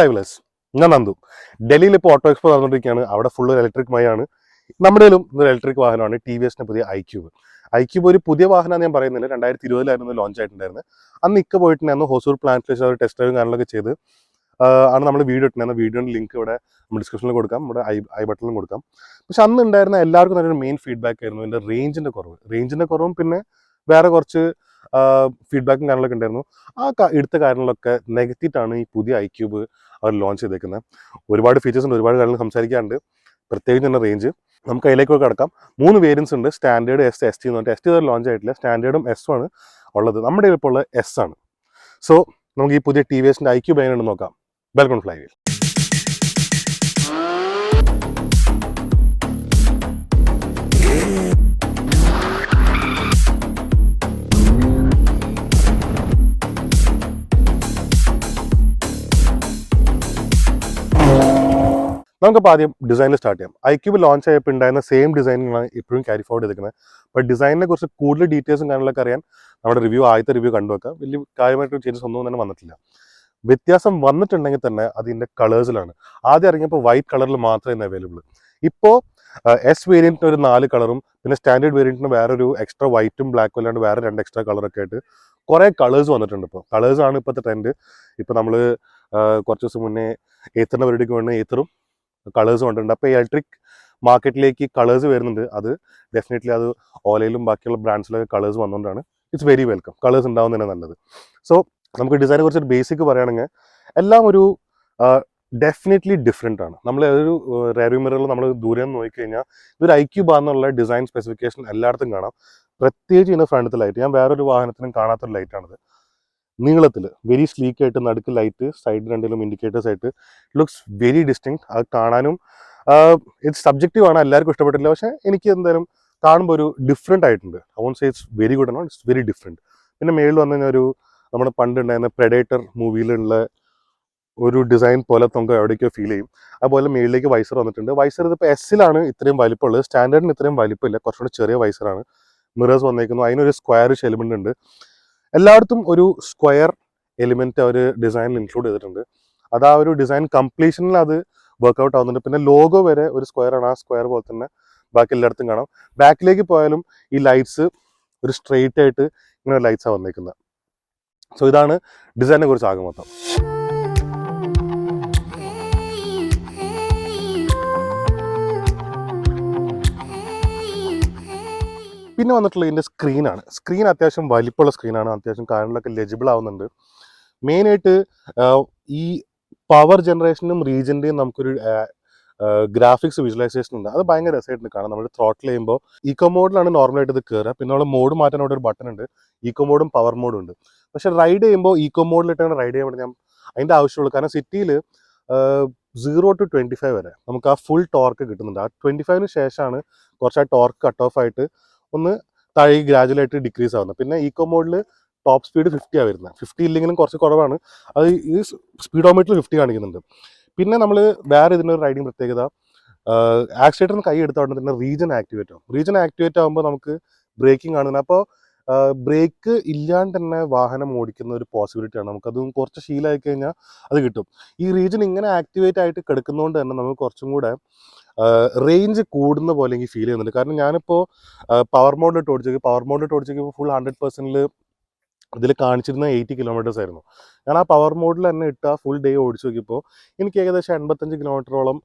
Drivers ഞാൻ നന്ദു. ഡൽഹിയിൽ ഇപ്പോൾ ഓട്ടോ എക്സ്പോ നടന്നുകൊണ്ടിരിക്കുകയാണ്. അവിടെ ഫുള്ള് ഇലക്ട്രിക് മയാണ് നമ്മുടെ ഒരു ഇലക്ട്രിക് വാഹനമാണ് ടി വി എസിന്റെ പുതിയ ഐ ക്യൂബ് ഐ ക്യൂബ് ഒരു പുതിയ വാഹനമാണ് ഞാൻ പറയുന്നില്ല. രണ്ടായിരത്തി ഇരുപതിലായിരുന്നു ലോഞ്ച് ആയിട്ടുണ്ടായിരുന്നത്. അന്ന് ഇക്ക പോയിട്ടുണ്ടായിരുന്നു ഹൊസൂർ പ്ലാന്റിൽ വെച്ച് ടെസ്റ്റ് ഡ്രൈവും കാര്യങ്ങളൊക്കെ ചെയ്ത് ആണ് നമ്മൾ വീഡിയോ ഇട്ടുണ്ടായിരുന്നത് വീഡിയോയുടെ ലിങ്ക് ഇവിടെ ഡിസ്ക്രിപ്ഷനിൽ കൊടുക്കാം. നമ്മുടെ ഐ ഐ ബട്ടണിലും കൊടുക്കാം. പക്ഷെ അന്ന് ഉണ്ടായിരുന്ന എല്ലാവർക്കും നല്ലൊരു മെയിൻ ഫീഡ്ബാക്ക് ആയിരുന്നു. എന്റെ റേഞ്ചിന്റെ കുറവ്. റേഞ്ചിന്റെ കുറവും പിന്നെ വേറെ കുറച്ച് ഫീഡ്ബാക്കും കാര്യങ്ങളൊക്കെ ഉണ്ടായിരുന്നു. ആ എടുത്ത കാര്യങ്ങളൊക്കെ നെഗറ്റീവാണ് ഈ പുതിയ ഐ ക്യൂബ് അവർ ലോഞ്ച് ചെയ്തേക്കുന്നത് ഒരുപാട് ഫീച്ചേഴ്സ് ഉണ്ട് ഒരുപാട് കാര്യങ്ങൾ സംസാരിക്കാറുണ്ട് പ്രത്യേകിച്ച് തന്നെ റേഞ്ച് നമുക്ക് അതിലേക്കൊക്കെ കിടക്കാം. മൂന്ന് വേരിയൻസ് ഉണ്ട്. സ്റ്റാൻഡേർഡ് എസ് എസ് ടി എന്ന് പറഞ്ഞാൽ എസ് ടി ലോഞ്ച് ആയിട്ടില്ല. സ്റ്റാൻഡേർഡും എസ് ആണ് ഉള്ളത്. നമ്മുടെ ഇപ്പോൾ ഉള്ള എസ് ആണ്. സോ നമുക്ക് ഈ പുതിയ ടി വി എസിന്റെ ഐ ക്യൂബ് എങ്ങനെയുണ്ടെന്ന് നോക്കാം. വെൽക്കം ഫ്ലൈ വീൽ നമുക്കപ്പോൾ ആദ്യം ഡിസൈനിൽ സ്റ്റാർട്ട് ചെയ്യാം. ഐ ക്യൂബ് ലോഞ്ച് ആയപ്പോൾ ഉണ്ടായിരുന്ന സെയിം ഡിസൈനാണ് ഇപ്പോഴും ക്യാരി ഫോർഡ് ചെയ്തിരിക്കുന്നത്. അപ്പോൾ ഡിസൈനിനെ കുറിച്ച് കൂടുതൽ ഡീറ്റെയിൽസും കാര്യങ്ങളൊക്കെ അറിയാൻ നമ്മുടെ റിവ്യൂ ആദ്യത്തെ റിവ്യൂ കണ്ടു വെക്കാം. വലിയ കാര്യമായിട്ട് ചേഞ്ചസ് ഒന്നും തന്നെ വന്നിട്ടില്ല. വ്യത്യാസം വന്നിട്ടുണ്ടെങ്കിൽ തന്നെ അതിന്റെ കളേഴ്സിലാണ് ആദ്യം ഇറങ്ങിയപ്പോൾ വൈറ്റ് കളറിൽ മാത്രമേ അവൈലബിൾ ഇപ്പോൾ എസ് വേരിയന്റിന് ഒരു നാല് കളറും പിന്നെ സ്റ്റാൻഡേർഡ് വേരിയന്റിന് വേറെ ഒരു എക്സ്ട്രാ വൈറ്റും ബ്ലാക്കും അല്ലാണ്ട് വേറെ രണ്ട് എക്സ്ട്രാ കളറൊക്കെ ആയിട്ട് കുറേ കളേഴ്സ് വന്നിട്ടുണ്ട് ഇപ്പോൾ കളേഴ്സാണ് ഇപ്പോഴത്തെ ട്രെൻഡ് ഇപ്പോൾ നമ്മൾ കുറച്ച് ദിവസം മുന്നേ ഏത്തറിന്റെ പരിപാടിക്ക് വേണ്ടി ഏത്തറും കളേഴ്സ് കൊണ്ടുണ്ട് അപ്പോൾ ഇലക്ട്രിക് മാർക്കറ്റിലേക്ക് കളേഴ്സ് വരുന്നുണ്ട്. അത് ഡെഫിനറ്റ്ലി അത് ഓലയിലും ബാക്കിയുള്ള ബ്രാൻഡ്സിലൊക്കെ കളേഴ്സ് വന്നുകൊണ്ടാണ് ഇറ്റ്സ് വെരി വെൽക്കം കളേഴ്സ് ഉണ്ടാവുന്നതന്നെ നല്ലത്. സോ നമുക്ക് ഡിസൈനെ കുറിച്ച് ബേസിക് പറയുകയാണെങ്കിൽ എല്ലാം ഒരു ഡെഫിനറ്റ്ലി ഡിഫറെന്റ് ആണ്. നമ്മൾ ഒരു റെയർ മിററിൽ നമ്മൾ ദൂരെ നിന്ന് നോക്കിക്കഴിഞ്ഞാൽ ഇതൊരു ഐ ക്യൂ ബാന്നുള്ള ഡിസൈൻ സ്പെസിഫിക്കേഷൻ എല്ലായിടത്തും കാണാം. പ്രത്യേകിച്ച് ഇതിന്റെ ഫ്രണ്ടിലത്തെ ലൈറ്റ് ഞാൻ വേറൊരു വാഹനത്തിനും കാണാത്തൊരു ലൈറ്റാണിത് നീളത്തിൽ വെരി സ്ലീക്ക് ആയിട്ട് നടുക്ക് ലൈറ്റ് സൈഡ് രണ്ടിലും ഇൻഡിക്കേറ്റേഴ്സ് ആയിട്ട് ലുക്സ് വെരി ഡിസ്റ്റിങ് അത് കാണാനും ഇറ്റ്സ് സബ്ജക്റ്റീവ് ആണ് എല്ലാവർക്കും ഇഷ്ടപ്പെട്ടില്ല പക്ഷേ എനിക്ക് എന്തായാലും കാണുമ്പോൾ ഒരു ഡിഫറെന്റ് ആയിട്ടുണ്ട്. I won't say it's very good ആണ് ഇറ്റ്സ് വെരി ഡിഫറെന്റ് പിന്നെ മേളിൽ വന്നു കഴിഞ്ഞാൽ ഒരു നമ്മുടെ പണ്ട് ഉണ്ടായിരുന്ന പ്രെഡേറ്റർ മൂവിയിലുള്ള ഒരു ഡിസൈൻ പോലെ നമുക്ക് എവിടേക്കോ ഫീൽ ചെയ്യും. അതുപോലെ മേളിലേക്ക് വൈസർ വന്നിട്ടുണ്ട്. വൈസർ ഇതിപ്പോൾ എസ്സിലാണ് ഇത്രയും വലിപ്പമുള്ളത്. സ്റ്റാൻഡേർഡിന് ഇത്രയും വലിപ്പമില്ല. കുറച്ചുകൂടി ചെറിയ വൈസറാണ് മിറേഴ്സ് വന്നേക്കുന്നു. അതിനൊരു സ്ക്വയർ എലിമെന്റ് ഉണ്ട്. എല്ലായിടത്തും ഒരു സ്ക്വയർ എലിമെന്റ് അവർ ഡിസൈനിൽ ഇൻക്ലൂഡ് ചെയ്തിട്ടുണ്ട്. അത് ആ ഒരു ഡിസൈൻ കംപ്ലീഷനിൽ അത് വർക്ക്ഔട്ട് ആവുന്നുണ്ട്. പിന്നെ ലോഗോ വരെ ഒരു സ്ക്വയർ ആണ്. ആ സ്ക്വയർ പോലെ തന്നെ ബാക്കി എല്ലായിടത്തും കാണാം. ബാക്കിലേക്ക് പോയാലും ഈ ലൈറ്റ്സ് ഒരു സ്ട്രെയിറ്റ് ആയിട്ട് ഇങ്ങനെ ലൈറ്റ്സാണ് വന്നേക്കുന്നത്. സോ ഇതാണ് ഡിസൈനെ കുറിച്ച് ആകെ മൊത്തം. പിന്നെ വന്നിട്ടുള്ള ഇതിന്റെ സ്ക്രീനാണ് സ്ക്രീൻ അത്യാവശ്യം വലിപ്പമുള്ള സ്ക്രീനാണ് അത്യാവശ്യം കാര്യങ്ങളൊക്കെ ലെജിബിൾ ആവുന്നുണ്ട്. മെയിനായിട്ട് ഈ പവർ ജനറേഷനും റീജന്റെയും നമുക്കൊരു ഗ്രാഫിക്സ് വിഷ്വലൈസേഷൻ ഉണ്ട്. അത് ഭയങ്കര രസമായിട്ട് കാണാം നമ്മൾ ത്രോട്ടിൽ ചെയ്യുമ്പോൾ ഇക്കോ മോഡിലാണ് നോർമലായിട്ട് ഇത് കയറുക പിന്നെ നമ്മൾ മോഡ് മാറ്റാൻ അവിടെ ഒരു ബട്ടൺ ഉണ്ട്. ഇക്കോ മോഡും പവർ മോഡും ഉണ്ട്. പക്ഷെ റൈഡ് ചെയ്യുമ്പോൾ ഇക്കോ മോഡിലിട്ടാണ് റൈഡ് ചെയ്യാൻ ഞാൻ അതിന്റെ ആവശ്യമുള്ളൂ. കാരണം സിറ്റിയിൽ സീറോ ടു ട്വന്റി ഫൈവ് വരെ നമുക്ക് ആ ഫുൾ ടോർക്ക് കിട്ടുന്നുണ്ട്. ആ ട്വന്റി ഫൈവിന് ശേഷമാണ് കുറച്ച് ആ ടോർക്ക് കട്ട് ഓഫ് ആയിട്ട് ഒന്ന് താഴെ ഗ്രാജുവലായിട്ട് ഡിക്രീസ് ആവുന്നത് പിന്നെ ഈക്കോ മോഡിൽ ടോപ്പ് സ്പീഡ് ഫിഫ്റ്റിയാണ് വരുന്നത് ഫിഫ്റ്റി ഇല്ലെങ്കിലും കുറച്ച് കുറവാണ്. അത് ഈ സ്പീഡോമീറ്ററിൽ ഫിഫ്റ്റി കാണിക്കുന്നുണ്ട്. പിന്നെ നമ്മൾ വേറെ ഇതിന്റെ ഒരു റൈഡിങ് പ്രത്യേകത ആക്സിലേറ്ററിന് കൈ എടുത്ത ഉടനെ തന്നെ റീജൻ ആക്ടിവേറ്റ് ആവും. റീജൻ ആക്ടിവേറ്റ് ആകുമ്പോൾ നമുക്ക് ബ്രേക്കിംഗ് കാണുന്നത് അപ്പോൾ ബ്രേക്ക് ഇല്ലാണ്ട് തന്നെ വാഹനം ഓടിക്കുന്ന ഒരു പോസിബിലിറ്റി ആണ്. നമുക്കതും കുറച്ച് ശീലമായി കഴിഞ്ഞാൽ അത് കിട്ടും. ഈ റീജൻ ഇങ്ങനെ ആക്ടിവേറ്റ് ആയിട്ട് കിടക്കുന്നതുകൊണ്ട് തന്നെ നമുക്ക് കുറച്ചും കൂടെ റേഞ്ച് കൂടുന്ന പോലെ എനിക്ക് ഫീൽ ചെയ്യുന്നുണ്ട്. കാരണം ഞാനിപ്പോൾ പവർ മോഡിലിട്ട് ഓടിച്ചേക്ക്. പവർ മോഡിലിട്ട് ഓടിച്ചേക്ക് ഫുൾ ഹൺഡ്രഡ് പെർസെന്റിൽ ഇതിൽ കാണിച്ചിരുന്ന എയ്റ്റി കിലോമീറ്റേഴ്സ് ആയിരുന്നു. ഞാൻ ആ പവർ മോഡിൽ തന്നെ ഇട്ട ഫുൾ ഡേ ഓടിച്ചു നോക്കിയപ്പോൾ എനിക്ക് ഏകദേശം എൺപത്തഞ്ച് കിലോമീറ്ററോളം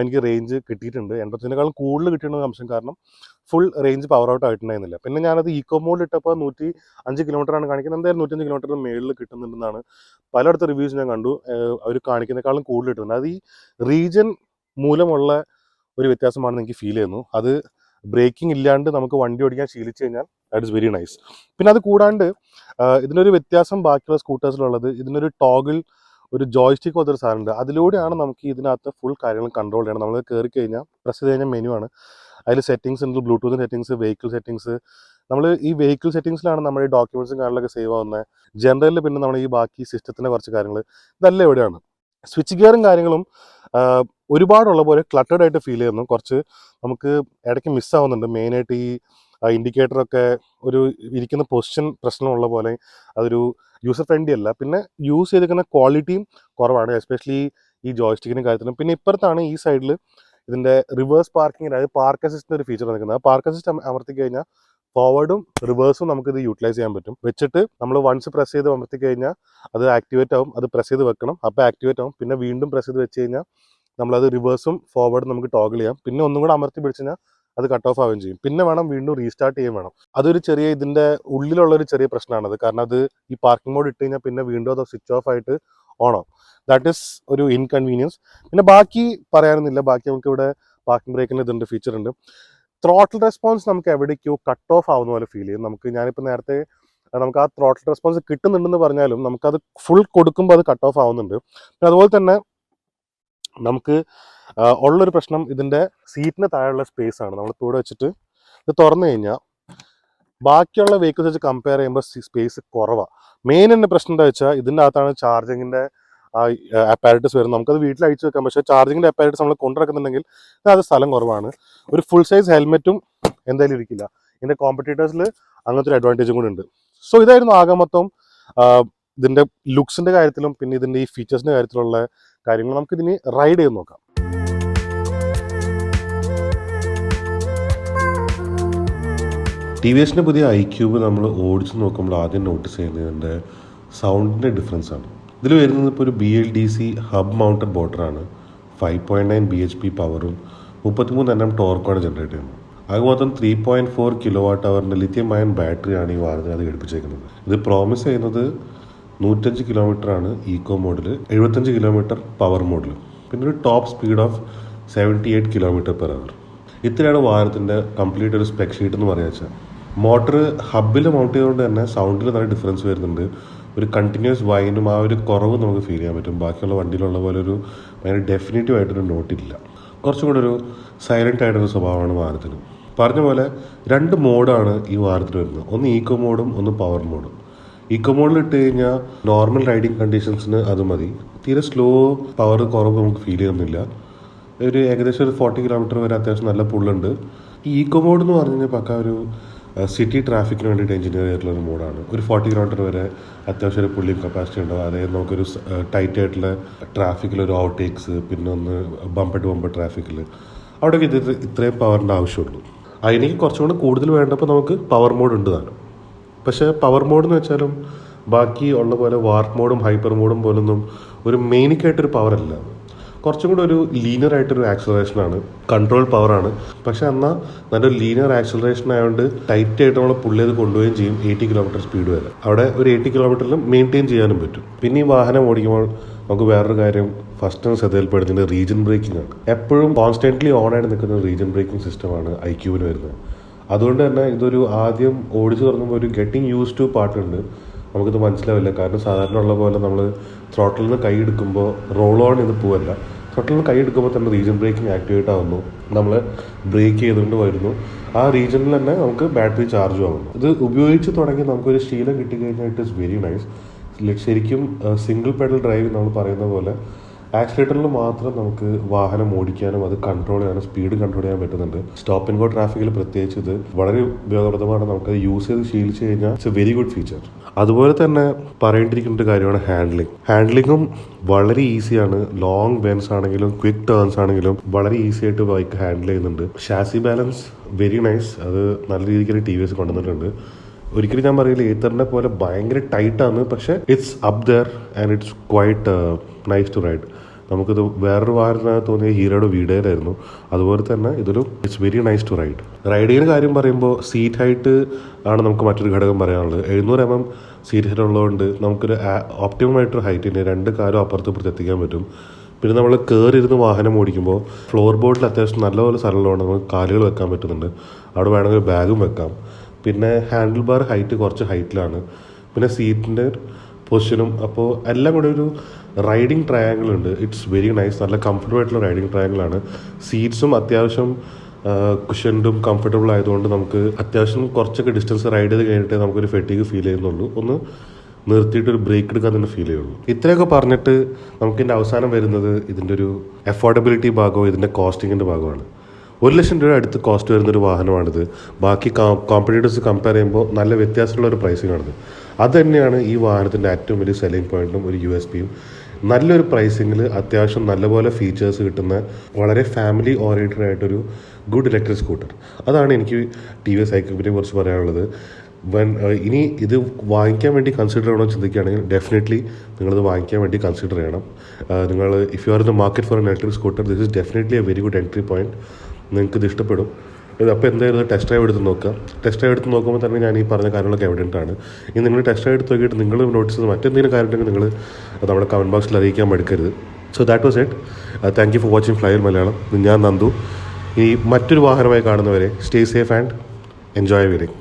എനിക്ക് റേഞ്ച് കിട്ടിയിട്ടുണ്ട്. എൺപത്തിനേക്കാളും കൂടുതൽ കിട്ടിയിട്ടുണ്ട് അംശം കാരണം ഫുൾ റേഞ്ച് പവർ ഔട്ട് ആയിട്ടുണ്ടായിരുന്നില്ല. പിന്നെ ഞാനത് ഈക്കോ മോഡിൽ ഇട്ടപ്പോൾ നൂറ്റി അഞ്ച് കിലോമീറ്ററാണ് കാണിക്കുന്നത്. എന്തായാലും നൂറ്റഞ്ച് കിലോമീറ്റർ മേളിൽ കിട്ടുന്നുണ്ടെന്നാണ് പലയിടത്ത് റിവ്യൂസ് ഞാൻ കണ്ടു. അവർ കാണിക്കുന്നേക്കാളും കൂടുതൽ കിട്ടുന്നുണ്ട്. അത് ഈ റീജൻ മൂലമുള്ള ഒരു വ്യത്യാസമാണെന്ന് എനിക്ക് ഫീൽ ചെയ്യുന്നു. അത് ബ്രേക്കിംഗ് ഇല്ലാണ്ട് നമുക്ക് വണ്ടി ഓടിക്കാൻ ശീലിച്ചു കഴിഞ്ഞാൽ ദാറ്റ് ഇസ് വെരി നൈസ് പിന്നെ അത് കൂടാണ്ട് ഇതിനൊരു വ്യത്യാസം ബാക്കിയുള്ള സ്കൂട്ടേഴ്സിലുള്ളത് ഇതിനൊരു ടോഗിൾ ഒരു ജോയ്സ്റ്റിക്ക് പോലത്തെ സാധനമുണ്ട് അതിലൂടെയാണ് നമുക്ക് ഇതിനകത്ത് ഫുൾ കാര്യങ്ങൾ കൺട്രോൾ ചെയ്യണം. നമ്മൾ കയറി കഴിഞ്ഞാൽ പ്രസ് ചെയ്ത് കഴിഞ്ഞാൽ മെനു ആണ്. അതിൽ സെറ്റിങ്സ് ഉണ്ട് ബ്ലൂടൂത്ത് സെറ്റിങ്സ് വെഹിക്കിൾ സെറ്റിങ്സ് നമ്മൾ ഈ വെഹിക്കിൾ സെറ്റിങ്സിലാണ് നമ്മുടെ ഈ ഡോക്യുമെന്റ്സും കാര്യങ്ങളൊക്കെ സേവ് ആവുന്നത്. ജനറലിൽ പിന്നെ നമ്മൾ ഈ ബാക്കി സിസ്റ്റത്തിന്റെ കുറച്ച് കാര്യങ്ങൾ ഇതെല്ലാം എവിടെയാണ് സ്വിച്ച് ഗിയറും കാര്യങ്ങളും ഒരുപാടുള്ള പോലെ ക്ലട്ടേഡ് ആയിട്ട് ഫീൽ ചെയ്യുന്നു. കുറച്ച് നമുക്ക് ഇടയ്ക്ക് മിസ്സാവുന്നുണ്ട് മെയിനായിട്ട് ഈ ഇൻഡിക്കേറ്ററൊക്കെ ഒരു ഇരിക്കുന്ന പൊസിഷൻ പ്രശ്നമുള്ള പോലെ അതൊരു യൂസർ ഫ്രണ്ട്ലി അല്ല. പിന്നെ യൂസ് ചെയ്തിരിക്കുന്ന ക്വാളിറ്റിയും കുറവാണ് എസ്പെഷ്യലി ഈ ജോയ്സ്റ്റിക്കിന്റെ കാര്യത്തിലും പിന്നെ ഇപ്പുറത്താണ് ഈ സൈഡിൽ ഇതിന്റെ റിവേഴ്സ് പാർക്കിംഗ് അതായത് പാർക്ക് അസിസ്റ്റിന്റെ ഒരു ഫീച്ചർ നിൽക്കുന്നത് ആ പാർക്ക് അസിസ്റ്റ് അമർത്തി കഴിഞ്ഞാൽ ഫോർവേഡും റിവേഴ്സും നമുക്കിത് യൂട്ടിലൈസ് ചെയ്യാൻ പറ്റും. വെച്ചിട്ട് നമ്മൾ വൺസ് പ്രസ് ചെയ്ത് അമർത്തി കഴിഞ്ഞാൽ അത് ആക്ടിവേറ്റ് ആവും അത് പ്രസ് ചെയ്ത് വെക്കണം. അപ്പോൾ ആക്ടിവേറ്റ് ആവും. പിന്നെ വീണ്ടും പ്രസ് ചെയ്ത് വെച്ച് കഴിഞ്ഞാൽ നമ്മളത് റിവേഴ്സും ഫോർവേഡും നമുക്ക് ടോഗിൾ ചെയ്യാം. പിന്നെ ഒന്നും കൂടെ അമർത്തി പിടിച്ച് കഴിഞ്ഞാൽ അത് കട്ട് ഓഫ് ആവുകയും ചെയ്യും. പിന്നെ വേണം വീണ്ടും റീസ്റ്റാർട്ട് ചെയ്യുകയും വേണം. അതൊരു ചെറിയ ഇതിന്റെ ഉള്ളിലുള്ള ഒരു ചെറിയ പ്രശ്നമാണത്. കാരണം അത് ഈ പാർക്കിംഗ് മോഡ് ഇട്ട് കഴിഞ്ഞാൽ പിന്നെ വീണ്ടും അത് സ്വിച്ച് ഓഫ് ആയിട്ട് ഓണോ ദാറ്റ് ഈസ് ഒരു ഇൻകൺവീനിയൻസ് പിന്നെ ബാക്കി പറയാനൊന്നുമില്ല. ബാക്കി നമുക്ക് ഇവിടെ പാർക്കിംഗ് ബ്രേക്കിന്റെ ഇതുണ്ട് ഫീച്ചർ ഉണ്ട്. ത്രോട്ടിൽ റെസ്പോൺസ് നമുക്ക് എവിടേക്കോ കട്ട് ഓഫ് ആവുന്ന പോലെ ഫീൽ ചെയ്യും. നമുക്ക് ഞാനിപ്പോൾ നേരത്തെ നമുക്ക് ആ ത്രോട്ടിൽ റെസ്പോൺസ് കിട്ടുന്നുണ്ടെന്ന് പറഞ്ഞാലും നമുക്കത് ഫുൾ കൊടുക്കുമ്പോൾ അത് കട്ട് ഓഫ് ആവുന്നുണ്ട്. പിന്നെ അതുപോലെ തന്നെ നമുക്ക് ഉള്ളൊരു പ്രശ്നം ഇതിന്റെ സീറ്റിന് താഴെയുള്ള സ്പേസ് ആണ്. നമ്മൾ ഇവിടെ വെച്ചിട്ട് ഇത് തുറന്നു കഴിഞ്ഞാൽ ബാക്കിയുള്ള വെഹിക്കിൾസ് വെച്ച് കമ്പയർ ചെയ്യുമ്പോൾ സ്പേസ് കുറവാണ് മെയിൻ തന്നെ പ്രശ്നം എന്താ വെച്ചാൽ ഇതിന്റെ അകത്താണ് ചാർജിങ്ങിന്റെ അപ്പാരറ്റസ് വരുന്നത്. നമുക്കത് വീട്ടിൽ അയച്ചു വെക്കാം. പക്ഷേ ചാർജിങ്ങിന്റെ അപ്പാരറ്റസ് നമ്മൾ കൊണ്ടുനടക്കുന്നുണ്ടെങ്കിൽ അത് സ്ഥലം കുറവാണ്. ഒരു ഫുൾ സൈസ് ഹെൽമെറ്റും എന്തായാലും ഇരിക്കില്ല. ഇതിന്റെ കോമ്പറ്റീറ്റേഴ്സിൽ അങ്ങനത്തെ ഒരു അഡ്വാന്റേജും കൂടി ഉണ്ട്. സോ ഇതായിരുന്നു ആകെ മൊത്തം ഇതിന്റെ ലുക്സിന്റെ കാര്യത്തിലും പിന്നെ ഇതിന്റെ ഈ ഫീച്ചേഴ്സിന്റെ കാര്യത്തിലുള്ള കാര്യങ്ങൾ. നമുക്കിതിന് റൈഡ് ചെയ്ത് നോക്കാം. ടി വി എസിന്റെ പുതിയ ഐ ക്യൂബ് നമ്മൾ ഓടിച്ച് നോക്കുമ്പോൾ ആദ്യം നോട്ടീസ് ചെയ്യുന്നതിന്റെ സൗണ്ടിന്റെ ഡിഫറൻസ് ആണ്. ഇതിൽ വരുന്നത് ഇപ്പോൾ ഒരു B L D C hub mounted ബോട്ടറാണ് five point nine B H P പവറും മുപ്പത്തിമൂന്ന് എണ്ണം ടോർക്കാണ് ജനറേറ്റ് ചെയ്യുന്നത്. അത് മൊത്തം three point four kilo watt അവറിന്റെ lithium ion ബാറ്ററിയാണ് ഈ വാഹനത്തിന് അത് ഘടിപ്പിച്ചേക്കുന്നത്. ഇത് പ്രോമിസ് ചെയ്യുന്നത് നൂറ്റഞ്ച് കിലോമീറ്റർ ആണ് ഈക്കോ മോഡിൽ എഴുപത്തഞ്ച് കിലോമീറ്റർ പവർ മോഡിൽ പിന്നെ ഒരു top speed of seventy eight kilometre per hour ഇത്രയാണ് വാഹനത്തിന്റെ കംപ്ലീറ്റ് ഒരു സ്പെക് ഷീറ്റ് എന്ന് പറയുക മോട്ടർ ഹബിൽ മൗണ്ട് ചെയ്തുകൊണ്ട് തന്നെ സൗണ്ടിൽ നല്ല ഡിഫറൻസ് വരുന്നുണ്ട്. ഒരു കണ്ടിന്യൂസ് വൈൻഡും ആ ഒരു കുറവ് നമുക്ക് ഫീൽ ചെയ്യാൻ പറ്റും. ബാക്കിയുള്ള വണ്ടിയിലുള്ള പോലെ ഒരു ഭയങ്കര ഡെഫിനറ്റീവ് ആയിട്ടൊരു നോട്ടില്ല കുറച്ചും കൂടെ ഒരു സൈലന്റ് ആയിട്ടൊരു സ്വഭാവമാണ് വാഹനത്തിന്. പറഞ്ഞ പോലെ രണ്ട് മോഡാണ് ഈ വാഹനത്തിൽ വരുന്നത്. ഒന്ന് ഈക്കോ മോഡും ഒന്ന് പവർ മോഡും ഈക്കോ മോഡിൽ ഇട്ട് കഴിഞ്ഞാൽ നോർമൽ റൈഡിങ് കണ്ടീഷൻസിന് അത് മതി. തീരെ സ്ലോ പവർ കുറവ് നമുക്ക് ഫീൽ ചെയ്യുന്നില്ല. ഒരു ഏകദേശം ഒരു ഫോർട്ടി കിലോമീറ്റർ വരെ അത്യാവശ്യം നല്ല പുള്ളുണ്ട് ഈ ഈക്കോ മോഡ് എന്ന് പറഞ്ഞു കഴിഞ്ഞാൽ പക്ക ഒരു സിറ്റി ട്രാഫിക്കിന് വേണ്ടിയിട്ട് എഞ്ചിനീയർ ചെയ്തിട്ടുള്ള ഒരു മോഡാണ് ഒരു ഫോർട്ടി കിലോമീറ്റർ വരെ അത്യാവശ്യം ഒരു പുള്ളിയും കപ്പാസിറ്റി ഉണ്ടാവും അതായത് നമുക്കൊരു ടൈറ്റ് ആയിട്ടുള്ള ട്രാഫിക്കിൽ ഒരു ഔട്ടേക്സ് പിന്നെ ഒന്ന് ബമ്പ് ടു ബമ്പ് ട്രാഫിക്കിൽ അവിടെയൊക്കെ ഇത് ഇത്രയും പവറിന്റെ ആവശ്യമുള്ളൂ അതിനേക്ക് കുറച്ചും കൂടെ കൂടുതൽ വേണ്ടപ്പോൾ നമുക്ക് പവർ മോഡ് ഉണ്ട് താനും. പക്ഷേ പവർ മോഡ് എന്ന് വെച്ചാലും ബാക്കി ഉള്ള പോലെ വാർക്ക് മോഡും ഹൈപ്പർ മോഡും പോലൊന്നും ഒരു മെയിനിക്കായിട്ടൊരു പവർ അല്ല. കുറച്ചും കൂടെ ഒരു ലീനിയർ ആയിട്ടൊരു ആക്സലറേഷൻ ആണ്. കൺട്രോൾ പവർ ആണ്. പക്ഷെ എന്നാൽ നല്ലൊരു ലീനിയർ ആക്സലറേഷൻ ആയതുകൊണ്ട് ടൈറ്റ് ആയിട്ട് നമ്മൾ പുള്ളി അത് കൊണ്ടുപോവുകയും ചെയ്യും എയ്റ്റി കിലോമീറ്റർ സ്പീഡ് വരെ. അവിടെ ഒരു എയ്റ്റി കിലോമീറ്ററിലും മെയിന്റെയിൻ ചെയ്യാനും പറ്റും. പിന്നെ ഈ വാഹനം ഓടിക്കുമ്പോൾ നമുക്ക് വേറൊരു കാര്യം ഫസ്റ്റ് ശ്രദ്ധയിൽപ്പെടുന്നത് റീജൻ ബ്രേക്കിംഗ് ആണ്. എപ്പോഴും കോൺസ്റ്റന്റ്ലി ഓൺ ആയിട്ട് നിൽക്കുന്ന റീജൻ ബ്രേക്കിംഗ് സിസ്റ്റമാണ് ഐ ക്യൂവിന് വരുന്നത്. അതുകൊണ്ട് തന്നെ ഇതൊരു ആദ്യം ഓടിച്ചു തുടങ്ങുമ്പോൾ ഒരു ഗെറ്റിംഗ് യൂസ് ടു പാട്ടുണ്ട്. നമുക്കിത് മനസ്സിലാവില്ല. കാരണം സാധാരണ ഉള്ള പോലെ നമ്മൾ ത്രോട്ടിൽ നിന്ന് കൈ എടുക്കുമ്പോൾ റോൾ ഓൺ ചെയ്ത് പോവല്ല. ത്രോട്ടിൽ നിന്ന് കൈ എടുക്കുമ്പോൾ തന്നെ റീജൻ ബ്രേക്കിംഗ് ആക്ടിവേറ്റ് ആവുന്നു. നമ്മൾ ബ്രേക്ക് ചെയ്തുകൊണ്ട് വരുന്നു. ആ റീജനിൽ തന്നെ നമുക്ക് ബാറ്ററി ചാർജ് ആവുന്നു. ഇത് ഉപയോഗിച്ച് തുടങ്ങി നമുക്കൊരു ശീലം കിട്ടിക്കഴിഞ്ഞാൽ ഇറ്റ് ഇസ് വെരി നൈസ് ശരിക്കും സിംഗിൾ പെഡൽ ഡ്രൈവ് നമ്മൾ പറയുന്ന പോലെ ആക്സിലേറ്ററിൽ മാത്രം നമുക്ക് വാഹനം ഓടിക്കാനും അത് കൺട്രോൾ ചെയ്യാനും സ്പീഡ് കൺട്രോൾ ചെയ്യാൻ പറ്റുന്നുണ്ട്. സ്റ്റോപ്പ് ആൻഡ് ഗോ ട്രാഫിക്കിൽ പ്രത്യേകിച്ച് ഇത് വളരെ ഉപയോഗപ്രദമാണ്. നമുക്ക് യൂസ് ചെയ്ത് ശീലിച്ചു കഴിഞ്ഞാൽ it's a very good feature അതുപോലെ തന്നെ പറയേണ്ടിയിരിക്കുന്ന ഒരു കാര്യമാണ് ഹാൻഡ്ലിംഗ് ഹാൻഡ്ലിങ്ങും വളരെ ഈസിയാണ് ലോങ് ബെൻസ് ആണെങ്കിലും ക്വിക്ക് ടേൺസ് ആണെങ്കിലും വളരെ ഈസി ആയിട്ട് ബൈക്ക് ഹാൻഡിൽ ചെയ്യുന്നുണ്ട്. ഷാസി ബാലൻസ് വെരി നൈസ് അത് നല്ല രീതിക്ക് ടി വി എസ് കൊണ്ടുവന്നിട്ടുണ്ട്. ഒരിക്കലും ഞാൻ പറയില്ല. ഏത്തറിനെ പോലെ ഭയങ്കര ടൈറ്റാണ്. പക്ഷേ it's up there and it's quite nice to ride നമുക്കിത് വേറൊരു വാഹനത്തിനകത്ത് തോന്നിയ ഹീറോയുടെ വീഡിയോയിലായിരുന്നു അതുപോലെ തന്നെ ഇതൊരു it's very nice to ride റൈഡിങ്ങിന് കാര്യം പറയുമ്പോൾ സീറ്റ് ഹൈറ്റ് ആണ് നമുക്ക് മറ്റൊരു ഘടകം പറയാനുള്ളത്. എഴുന്നൂറ് എം എം സീറ്റ് ഹൈറ്റ് ഉള്ളതുകൊണ്ട് നമുക്കൊരു ഓപ്റ്റിമം ആയിട്ടൊരു ഹൈറ്റിന് രണ്ട് കാലും അപ്പുറത്ത് ഇപ്പുറത്ത് എത്തിക്കാൻ പറ്റും. പിന്നെ നമ്മൾ കയറിയിരുന്ന് വാഹനം ഓടിക്കുമ്പോൾ ഫ്ലോർ ബോർഡിൽ അത്യാവശ്യം നല്ലപോലെ സ്ഥലമുള്ളതുകൊണ്ട് നമുക്ക് കാലുകൾ വെക്കാൻ പറ്റുന്നുണ്ട്. അവിടെ വേണമെങ്കിൽ ബാഗും വെക്കാം. പിന്നെ ഹാൻഡിൽ ബാർ ഹൈറ്റ് കുറച്ച് ഹൈറ്റിലാണ് പിന്നെ സീറ്റിന്റെ പൊസിഷനും അപ്പോൾ എല്ലാം കൂടെ ഒരു റൈഡിങ് ട്രയാങ്കിൾ ഉണ്ട്. ഇറ്റ്സ് വെരി നൈസ് നല്ല കംഫർട്ടബിൾ ആയിട്ടുള്ള റൈഡിങ് ട്രയാങ്കിൾ ആണ്. സീറ്റ്സും അത്യാവശ്യം കുഷൻഡും കംഫർട്ടബിൾ ആയതുകൊണ്ട് നമുക്ക് അത്യാവശ്യം കുറച്ചൊക്കെ ഡിസ്റ്റൻസ് റൈഡ് ചെയ്ത് കഴിഞ്ഞിട്ട് നമുക്കൊരു ഫെറ്റീഗ് ഫീൽ ചെയ്യുന്നുള്ളൂ. ഒന്ന് നിർത്തിയിട്ട് ഒരു ബ്രേക്ക് എടുക്കാൻ തന്നെ ഫീൽ ചെയ്യുള്ളൂ. ഇത്രയൊക്കെ പറഞ്ഞിട്ട് നമുക്കിതിന്റെ അവസാനം വരുന്നത് ഇതിന്റെ ഒരു അഫോർഡബിലിറ്റി ഭാഗവും ഇതിന്റെ കോസ്റ്റിങ്ങിന്റെ ഭാഗമാണ് ഒരു ലക്ഷം രൂപ അടുത്ത് കോസ്റ്റ് വരുന്നൊരു വാഹനമാണിത്. ബാക്കി കോമ്പറ്റീറ്റേഴ്സ് കമ്പയർ ചെയ്യുമ്പോൾ നല്ല വ്യത്യാസമുള്ള ഒരു പ്രൈസിംഗ് ആണിത്. അത് തന്നെയാണ് ഈ വാഹനത്തിന്റെ ഏറ്റവും വലിയ സെല്ലിംഗ് പോയിന്റും ഒരു യു എസ് പിയും നല്ലൊരു പ്രൈസിങ്ങിൽ അത്യാവശ്യം നല്ലപോലെ ഫീച്ചേഴ്സ് കിട്ടുന്ന വളരെ ഫാമിലി ഓറിയന്റഡ് ആയിട്ടൊരു ഗുഡ് ഇലക്ട്രിക് സ്കൂട്ടർ അതാണ് എനിക്ക് ടി വി ഐക്യൂബിനെ കുറിച്ച് പറയാനുള്ളത്. വൻ ഇനി ഇത് വാങ്ങിക്കാൻ വേണ്ടി കൺസിഡർ ചെയ്യണമെന്ന് ചിന്തിക്കുകയാണെങ്കിൽ ഡെഫിനറ്റ്ലി നിങ്ങളിത് വാങ്ങിക്കാൻ വേണ്ടി കൺസിഡർ ചെയ്യണം. നിങ്ങൾ if you are in the market for an electric scooter this is definitely a very good entry point നിങ്ങൾക്ക് ഇത് ഇഷ്ടപ്പെടും. അപ്പോൾ എന്തായാലും ടെസ്റ്റ് ഡ്രൈവ് എടുത്ത് നോക്കാം ടെസ്റ്റ് ഡ്രൈവ് എടുത്ത് നോക്കുമ്പോൾ തന്നെ ഞാൻ ഈ പറഞ്ഞ കാര്യങ്ങളൊക്കെ ആണ്. ഇനി നിങ്ങൾ ടെസ്റ്റ് ഡ്രൈവ് എടുത്ത് നോക്കിയിട്ട് നിങ്ങൾ നോട്ടീസ് മറ്റെന്തെങ്കിലും കാര്യമുണ്ടെങ്കിൽ നിങ്ങൾ നമ്മുടെ കമന്റ് ബോക്സിൽ അറിയിക്കാൻ മടുക്കരുത്. So that was it thank you for watching Flyer Malayalam ഞാൻ നന്ദു. ഈ മറ്റൊരു വാഹനമായി കാണുന്നവരെ stay safe and enjoy wheeling